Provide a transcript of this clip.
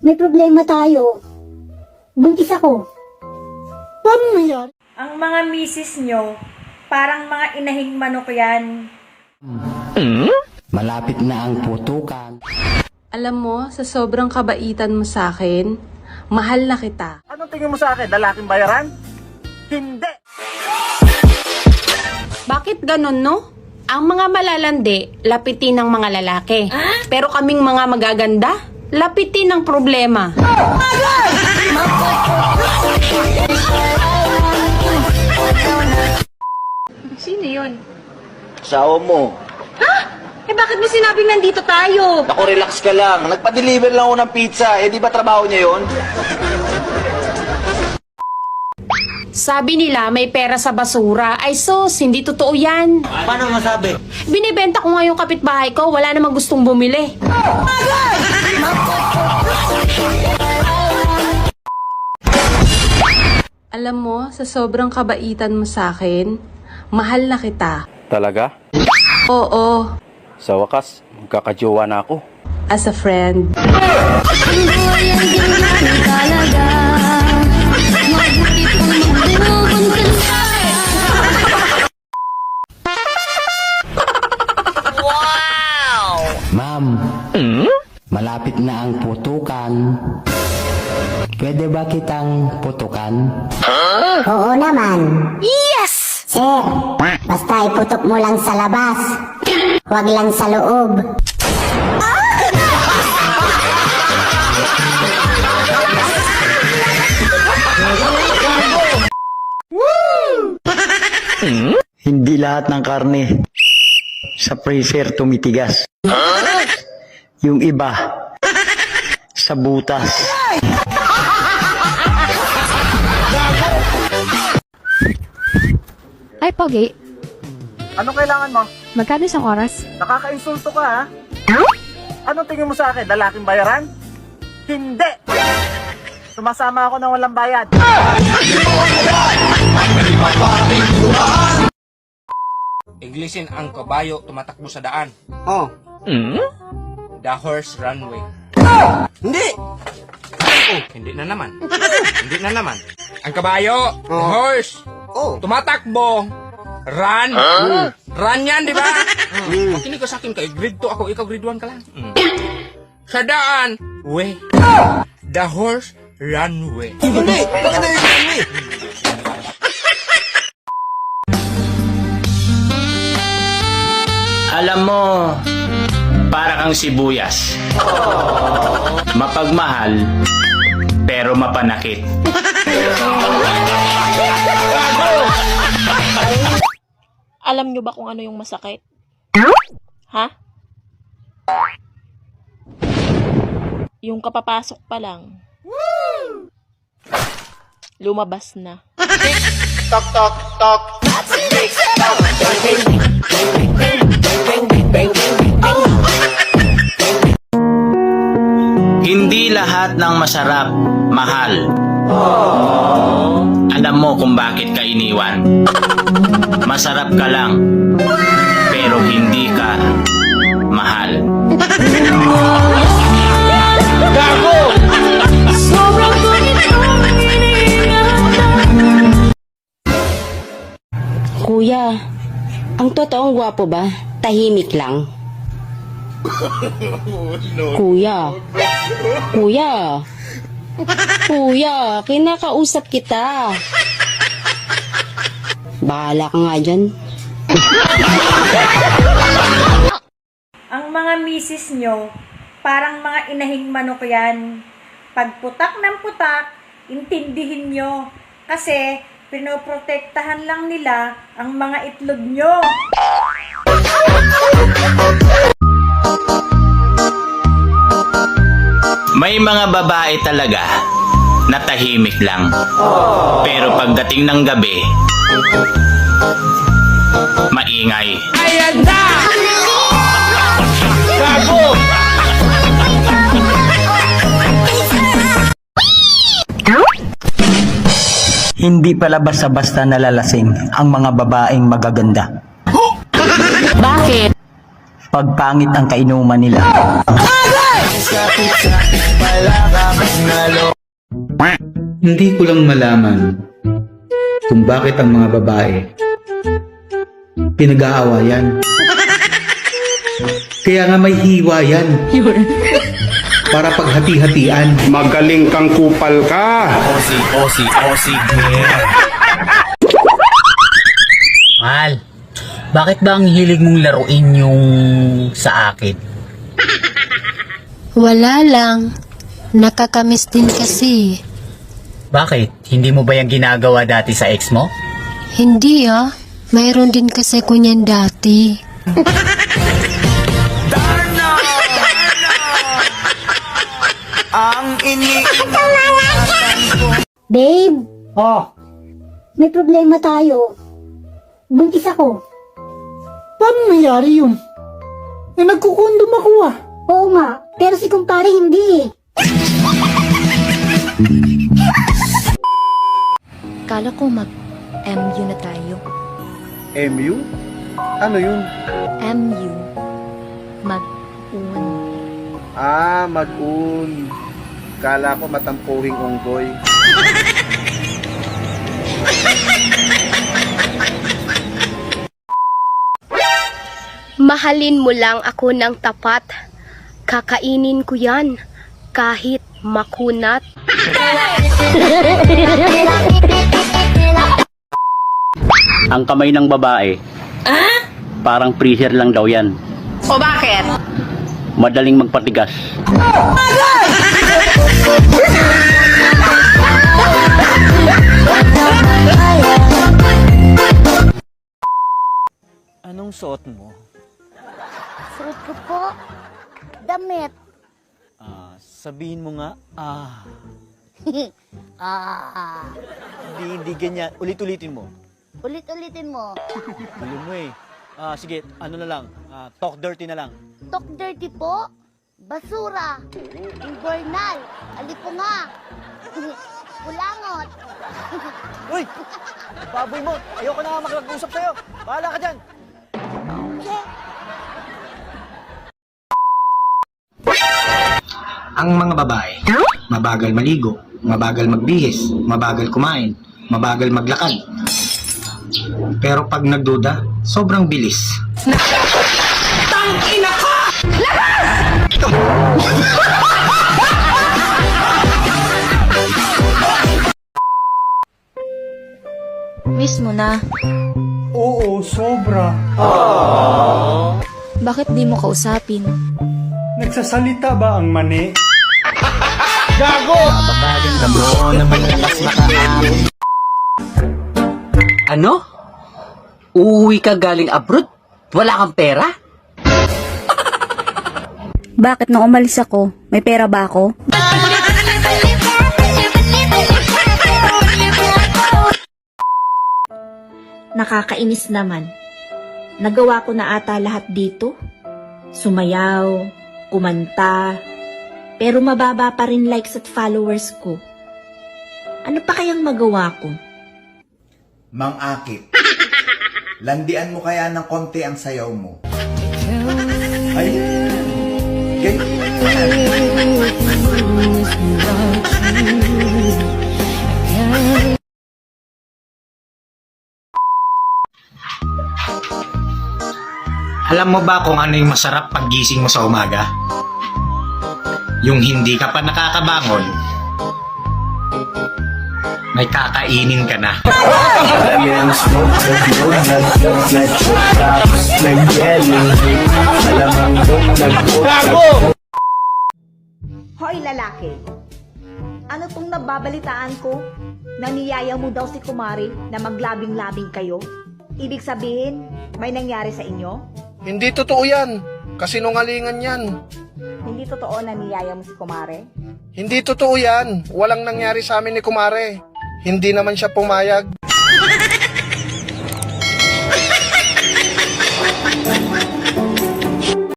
may problema tayo. Buntis ako. Paano nangyari? Ang mga misis nyo, parang mga inahing manok yan. Malapit na ang putukan. Alam mo, sa sobrang kabaitan mo sa akin, mahal na kita. Anong tingin mo sa akin? Lalaking bayaran? Hindi! Bakit ganon, no? Ang mga malalandi, lapitin ng mga lalaki. Pero kaming mga magaganda, lapitin ng problema. Sino yun? Asawa mo. Eh bakit mo sinabing nandito tayo? Ako, relax ka lang. Nagpa-deliver lang ako ng pizza. Eh, di ba trabaho niya yon? Sabi nila may pera sa basura. Ay sos, hindi totoo yan. Paano masabi? Binibenta ko nga yung kapitbahay ko, wala namang gustong bumili. Alam mo, sa sobrang kabaitan mo sa akin, mahal na kita. Talaga? Oo, Sa wakas, magkakajowa na ako. as a friend. Malapit na ang putukan. Pwede ba kitang putukan? Oo naman. Yes! Sir, basta iputok mo lang sa labas. Huwag lang sa loob. Hindi lahat ng karne sa freezer tumitigas. Yung iba sa butas. Ay, Pogi. Anong kailangan mo? Magkano isang oras? Nakaka-insulto ka ha? Anong tingin mo sa akin? Lalaking bayaran? Hindi! Sumasama ako ng walang bayad. Inglisin ang kabayo tumatakbo sa daan. Oh, The horse runway. Hindi! Oh, hindi na naman. hindi na naman. Ang kabayo, the horse, Oh, tumatakbo. Run. Run yan, di ba? Mm. Makinig ka sa akin kay grade 2 ako, ikaw grade 1 ka lang. Mm. Sa daan, way. The horse runway. hindi! Bakit na Alam mo, para kang sibuyas. Mapagmahal, pero mapanakit. Alam nyo ba kung ano yung masakit? Ha? Yung kapapasok pa lang. Lumabas na. Tok, tok, tok. Ng masarap, mahal. Alam mo kung bakit ka iniwan. Masarap ka lang, pero hindi ka mahal. Kuya, ang totoong gwapo ba? Tahimik lang. Kuya. Kuya. Kuya, kinakausap kita. Bahala ka nga dyan. Ang mga misis nyo, parang mga inahing manok yan. Pagputak ng putak, intindihin nyo. Kasi, pinoprotektahan lang nila ang mga itlog nyo. May mga babae talaga na tahimik lang. Pero pagdating ng gabi, maingay. Hindi pala basta-basta nalalasing ang mga babaeng magaganda. Bakit? Pag pangit ang kainuman nila. Hindi ko lang malaman kung bakit ang mga babae pinag-aawayan. Kaya nga may hiwa yan. Para paghati-hatian. Magaling kang kupal ka. Mahal, bakit ba ang hilig mong laruin yung sa akin? Wala lang. Nakakamiss din kasi. Bakit? Hindi mo ba yung ginagawa dati sa ex mo? Hindi ah. Mayroon din kasi ko niyan dati. Babe, Oh, may problema tayo. Buntis ako. paano nangyari yun? Eh, nagkukondom ako ah. Oo nga, pero si kumpare hindi. Kala ko mag-MU na tayo. MU? Ano yun? MU. Mag-un. Ah, mag-un. Kala ko matampuhing unggoy. Mahalin mo lang ako ng tapat. Kakainin ko yan. Kahit makunat. Ang kamay ng babae, parang freezer lang daw yan. O bakit? Madaling magpatigas. Anong suot mo? Suot ko po. Damit. Ah, sabihin mo nga, ah, Ah, hindi, hindi ganyan. Ulit-ulitin mo. ulit-ulitin mo. Gulo mo eh. Ah, sige, ano na lang, ah, talk dirty na lang. Talk dirty po. Basura. Invernal. Alipunga. Kulangot. Uy! Baboy mo! Ayoko na nga makipag-usap sa'yo! Bahala ka dyan! Ang mga babae, mabagal maligo, mabagal magbihis, mabagal kumain, mabagal maglakad. Pero pag nagduda, sobrang bilis. Miss mo na. Oo, sobra. Bakit di mo kausapin? Nagsasalita ba ang mani? Ano? Uuwi ka galing abroad? Wala kang pera? Bakit nung umalis ako, may pera ba ako? Nakakainis naman. Nagawa ko na ata lahat dito. Sumayaw, kumanta, pero mababa pa rin likes at followers ko. Ano pa kayang magawa ko? Mang Akit, landian mo kaya ng konti ang sayaw mo. Ay, ganyan. Alam mo ba kung ano yung masarap paggising mo sa umaga? Yung hindi ka pa nakakabangon, may kakainin ka na. Hoy lalaki, ano tong nababalitaan ko? Naniyaya mo daw si Kumari na maglabing-labing kayo? Ibig sabihin, may nangyari sa inyo? Hindi totoo yan. Kasinungalingan yan. Hindi totoo na niyaya mo si Kumare? Hindi totoo yan. Walang nangyari sa amin ni Kumare. Hindi naman siya pumayag.